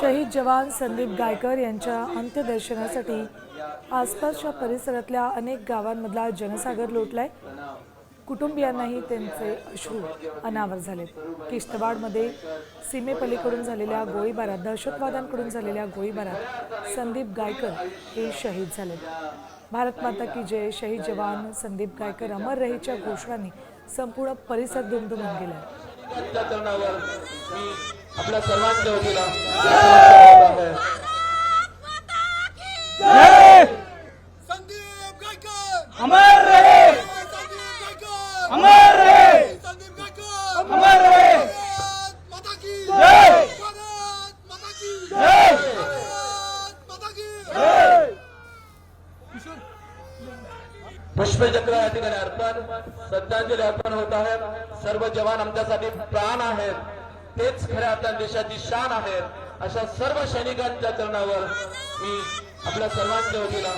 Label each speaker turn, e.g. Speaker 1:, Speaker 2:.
Speaker 1: शहीद जवान संदीप गायकर यांच्या अंत्यदर्शनासाठी आसपासच्या परिसरातल्या अनेक गावांमधला जनसागर लोटलाय. कुटुंबियांनाही त्यांचे अश्रू अनावर झाले किश्तवाडमध्ये सीमेपलीकडून झालेल्या गोळीबारात दहशतवाद्यांकडून झालेल्या गोळीबारात संदीप गायकर हे शहीद झाले भारत माता की जय शहीद जवान संदीप गायकर अमर रहीच्या घोषणांनी संपूर्ण परिसर दुमदुमून गेला
Speaker 2: त्या तरुणावर मी आपल्या सर्वांच्या वतीला.
Speaker 3: संदीप गायकर
Speaker 4: अमर रहे
Speaker 3: संदीप गायकर
Speaker 4: अमर रहे
Speaker 3: संदीप गायकर
Speaker 4: अमर रहे
Speaker 3: भारत माता की
Speaker 4: जय!
Speaker 3: भारत माता की
Speaker 4: जय!
Speaker 3: भारत माता की
Speaker 2: पुष्पचक्र या ठिकाणी अर्पण श्रद्धांजली अर्पण होत आहे सर्व जवान आमच्यासाठी प्राण आहेत. तेच खऱ्या आपल्या देशाची शान आहेत अशा सर्व सैनिकांच्या चरणावर मी आपल्या सर्वांच्या वतीला